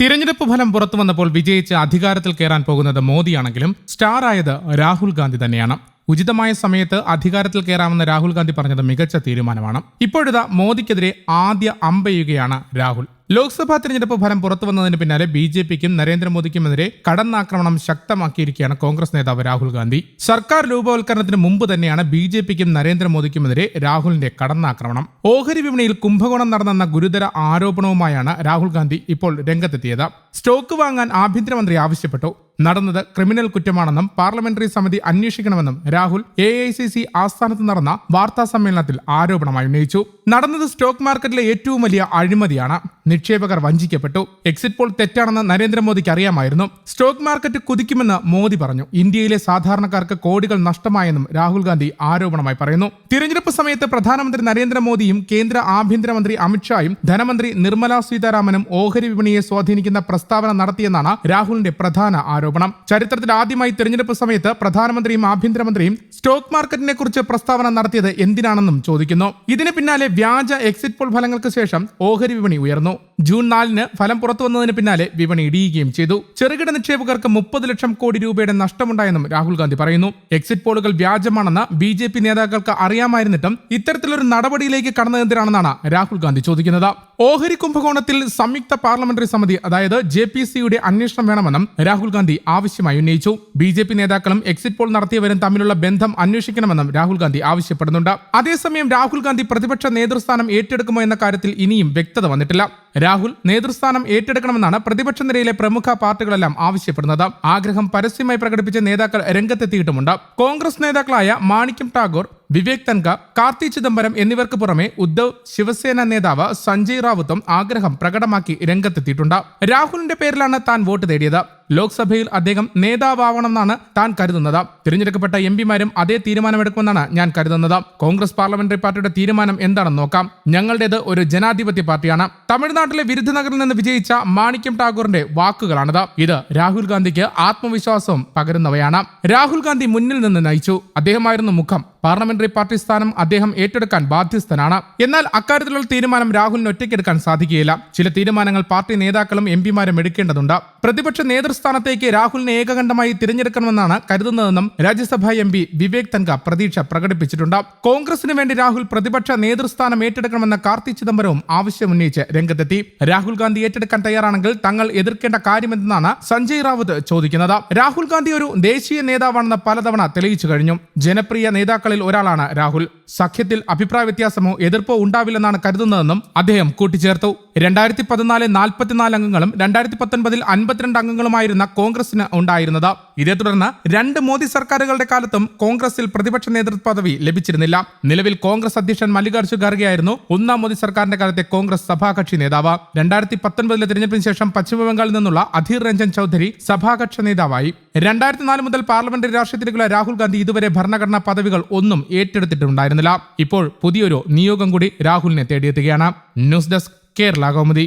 തിരഞ്ഞെടുപ്പ് ഫലം പുറത്തു വന്നപ്പോൾ വിജയിച്ച് അധികാരത്തിൽ കയറാൻ പോകുന്നത് മോദിയാണെങ്കിലും സ്റ്റാർ ആയത് രാഹുൽ ഗാന്ധി തന്നെയാണ്. ഉചിതമായ സമയത്ത് അധികാരത്തിൽ കയറാമെന്ന് രാഹുൽ ഗാന്ധി പറഞ്ഞത് മികച്ച തീരുമാനമാണ്. ഇപ്പോഴിതാ മോദിക്കെതിരെ ആദ്യ അമ്പെയ്യുകയാണ് രാഹുൽ. ലോക്സഭാ തെരഞ്ഞെടുപ്പ് ഫലം പുറത്തു വന്നതിന് പിന്നാലെ ബി ജെ പിക്കും നരേന്ദ്രമോദിക്കുമെതിരെ കടന്നാക്രമണം ശക്തമാക്കിയിരിക്കുകയാണ് കോൺഗ്രസ് നേതാവ് രാഹുൽ ഗാന്ധി. സർക്കാർ രൂപവൽക്കരണത്തിന് മുമ്പ് തന്നെയാണ് ബി ജെ പിക്കും നരേന്ദ്രമോദിക്കുമെതിരെ രാഹുലിന്റെ കടന്നാക്രമണം. ഓഹരി വിപണിയിൽ കുംഭകോണം നടന്നെന്ന ഗുരുതര ആരോപണവുമായാണ് രാഹുൽ ഗാന്ധി ഇപ്പോൾ രംഗത്തെത്തിയത്. സ്റ്റോക്ക് വാങ്ങാൻ ആഭ്യന്തരമന്ത്രി ആവശ്യപ്പെട്ടു. നടന്നത് ക്രിമിനൽ കുറ്റമാണെന്നും പാർലമെന്ററി സമിതി അന്വേഷിക്കണമെന്നും Rahul A I C C ആസ്ഥാനത്ത് നടന്ന വാർത്താ സമ്മേളനത്തിൽ ആരോപണമായി ഉന്നയിച്ചു. നടന്നത് സ്റ്റോക്ക് മാർക്കറ്റിലെ ഏറ്റവും വലിയ അഴിമതിയാണ്. നിക്ഷേപകർ വഞ്ചിക്കപ്പെട്ടു. എക്സിറ്റ് പോൾ തെറ്റാണെന്ന് നരേന്ദ്രമോദിക്ക് അറിയാമായിരുന്നു. സ്റ്റോക്ക് മാർക്കറ്റ് കുതിക്കുമെന്ന് മോദി പറഞ്ഞു. ഇന്ത്യയിലെ സാധാരണക്കാർക്ക് കോടികൾ നഷ്ടമായെന്നും രാഹുൽ ഗാന്ധി ആരോപണമായി പറയുന്നു. തിരഞ്ഞെടുപ്പ് സമയത്ത് പ്രധാനമന്ത്രി നരേന്ദ്രമോദിയും കേന്ദ്ര ആഭ്യന്തരമന്ത്രി അമിത്ഷായും ധനമന്ത്രി നിർമ്മല സീതാരാമനും ഓഹരി വിപണിയെ സ്വാധീനിക്കുന്ന പ്രസ്താവന നടത്തിയെന്നാണ് രാഹുലിന്റെ പ്രധാന ആരോപണം. ചരിത്രത്തിൽ ആദ്യമായി തെരഞ്ഞെടുപ്പ് സമയത്ത് പ്രധാനമന്ത്രിയും ആഭ്യന്തരമന്ത്രിയും സ്റ്റോക്ക് മാർക്കറ്റിനെ കുറിച്ച് പ്രസ്താവന നടത്തിയത് എന്തിനാണെന്നും ചോദിക്കുന്നു. ഇതിന് പിന്നാലെ വ്യാജ എക്സിറ്റ് പോൾ ഫലങ്ങൾക്ക് ശേഷം ഓഹരി വിപണി ഉയർന്നു. ജൂൺ നാലിന് ഫലം പുറത്തു വന്നതിന് പിന്നാലെ വിപണി ഇടിയുകയും ചെയ്തു. ചെറുകിട നിക്ഷേപകർക്ക് മുപ്പത് ലക്ഷം കോടി രൂപയുടെ നഷ്ടമുണ്ടായെന്നും രാഹുൽ ഗാന്ധി പറയുന്നു. എക്സിറ്റ് പോളുകൾ വ്യാജമാണെന്ന് ബി ജെ പി നേതാക്കൾക്ക് അറിയാമായിരുന്നിട്ടും ഇത്തരത്തിലൊരു നടപടിയിലേക്ക് കടന്നതെന്തിനാണെന്നാണ് രാഹുൽ ഗാന്ധി ചോദിക്കുന്നത്. ഓഹരി കുംഭകോണത്തിൽ സംയുക്ത പാർലമെന്ററി സമിതി അതായത് ജെ പി സിയുടെ അന്വേഷണം വേണമെന്നും രാഹുൽ ഗാന്ധി ആവശ്യമായി ഉന്നയിച്ചു. ബി ജെ പി നേതാക്കളും എക്സിറ്റ് പോൾ നടത്തിയവരും തമ്മിലുള്ള ബന്ധം അന്വേഷിക്കണമെന്നും രാഹുൽ ഗാന്ധി ആവശ്യപ്പെടുന്നുണ്ട്. അതേസമയം രാഹുൽ ഗാന്ധി പ്രതിപക്ഷ നേതൃസ്ഥാനം ഏറ്റെടുക്കുമോ എന്ന കാര്യത്തിൽ ഇനിയും വ്യക്തത വന്നിട്ടില്ല. രാഹുൽ നേതൃസ്ഥാനം ഏറ്റെടുക്കണമെന്നാണ് പ്രതിപക്ഷ നിരയിലെ പ്രമുഖ പാർട്ടികളെല്ലാം ആവശ്യപ്പെടുന്നത്. ആഗ്രഹം പരസ്യമായി പ്രകടിപ്പിച്ച നേതാക്കൾ രംഗത്തെത്തിയിട്ടുമുണ്ട്. കോൺഗ്രസ് നേതാക്കളായ മാണിക്യം ടാഗോർ വിവേക് തൻക കാർത്തി ചിദംബരം എന്നിവർക്ക് പുറമെ ഉദ്ധവ് ശിവസേന നേതാവ് സഞ്ജയ് റാവുത്തും ആഗ്രഹം പ്രകടമാക്കി രംഗത്തെത്തിയിട്ടുണ്ട്. രാഹുലിന്റെ പേരിലാണ് താൻ വോട്ട് തേടിയത്. ലോക്സഭയിൽ അദ്ദേഹം നേതാവാവണമെന്നാണ് താൻ കരുതുന്നത്. തിരഞ്ഞെടുക്കപ്പെട്ട എം പിമാരും അതേ തീരുമാനമെടുക്കുമെന്നാണ് ഞാൻ കരുതുന്നത്. കോൺഗ്രസ് പാർലമെന്ററി പാർട്ടിയുടെ തീരുമാനം എന്താണെന്ന് നോക്കാം. ഞങ്ങളുടേത് ഒരു ജനാധിപത്യ പാർട്ടിയാണ്. തമിഴ്നാട്ടിലെ വിരുദ്ധ നഗറിൽ നിന്ന് വിജയിച്ച മാണിക്യം ടാഗോറിന്റെ വാക്കുകളാണിത്. ഇത് രാഹുൽ ഗാന്ധിക്ക് ആത്മവിശ്വാസവും പകരുന്നവയാണ്. രാഹുൽ ഗാന്ധി മുന്നിൽ നിന്ന് നയിച്ചു. അദ്ദേഹമായിരുന്നു മുഖം. പാർലമെന്ററി പാർട്ടി സ്ഥാനം അദ്ദേഹം ഏറ്റെടുക്കാൻ ബാധ്യസ്ഥനാണ്. എന്നാൽ അക്കാര്യത്തിലുള്ള തീരുമാനം രാഹുലിന് ഒറ്റയ്ക്കെടുക്കാൻ സാധിക്കുകയില്ല. ചില തീരുമാനങ്ങൾ പാർട്ടി നേതാക്കളും എം പിമാരും എടുക്കേണ്ടതുണ്ട്. പ്രതിപക്ഷ നേതൃസ്ഥാനത്തേക്ക് രാഹുലിനെ ഏകകണ്ഠമായി തിരഞ്ഞെടുക്കണമെന്നാണ് കരുതുന്നതെന്നും രാജ്യസഭാ എം പി വിവേക് തൻക പ്രതീക്ഷ പ്രകടിപ്പിച്ചിട്ടുണ്ട്. കോൺഗ്രസിന് വേണ്ടി രാഹുൽ പ്രതിപക്ഷ നേതൃസ്ഥാനം ഏറ്റെടുക്കണമെന്ന കാർത്തി ചിദംബരവും ആവശ്യമുന്നയിച്ച് രംഗത്തെത്തി. രാഹുൽ ഗാന്ധി ഏറ്റെടുക്കാൻ തയ്യാറാണെങ്കിൽ തങ്ങൾ എതിർക്കേണ്ട കാര്യമെന്തെന്നാണ് സഞ്ജയ് റാവത്ത് ചോദിക്കുന്നത്. രാഹുൽ ഗാന്ധി ഒരു ദേശീയ നേതാവാണെന്ന് പലതവണ തെളിയിച്ചു കഴിഞ്ഞു. ജനപ്രിയ നേതാക്കളിൽ ഒരാളാണ് രാഹുൽ. സഖ്യത്തിൽ അഭിപ്രായ വ്യത്യാസമോ എതിർപ്പോ ഉണ്ടാവില്ലെന്നാണ് കരുതുന്നതെന്നും അദ്ദേഹം കൂട്ടിച്ചേർത്തു. രണ്ടായിരത്തി പതിനാല് നാൽപ്പത്തിനാല് അംഗങ്ങളും രണ്ടായിരത്തി പത്തൊൻപതിൽ അൻപത്തിരണ്ട് അംഗങ്ങളുമായിരുന്ന കോൺഗ്രസിന് ഉണ്ടായിരുന്നത്. ഇതേ തുടർന്ന് രണ്ട് മോദി സർക്കാരുകളുടെ കാലത്തും കോൺഗ്രസിൽ പ്രതിപക്ഷ നേതൃത്വ പദവി ലഭിച്ചിരുന്നില്ല. നിലവിൽ കോൺഗ്രസ് അധ്യക്ഷൻ മല്ലികാർജുൻ ഖാർഗെയായിരുന്നു ഒന്നാം മോദി സർക്കാരിന്റെ കാലത്തെ കോൺഗ്രസ് സഭാകക്ഷി നേതാവ്. രണ്ടായിരത്തി പത്തൊൻപതിലെ തിരഞ്ഞെടുപ്പിന് ശേഷം പശ്ചിമബംഗാളിൽ നിന്നുള്ള അധീർ രഞ്ജൻ ചൌധരി സഭാകക്ഷ നേതാവായി. രണ്ടായിരത്തി നാല് മുതൽ പാർലമെന്ററി രാഷ്ട്രീയത്തിലുള്ള രാഹുൽ ഗാന്ധി ഇതുവരെ ഭരണഘടനാ പദവികൾ ഒന്നും ഏറ്റെടുത്തിട്ടുണ്ടായിരുന്നില്ല. ഇപ്പോൾ പുതിയൊരു നിയോഗം കൂടി രാഹുലിനെ തേടിയെത്തുകയാണ്. News desk Kerala Kaumudi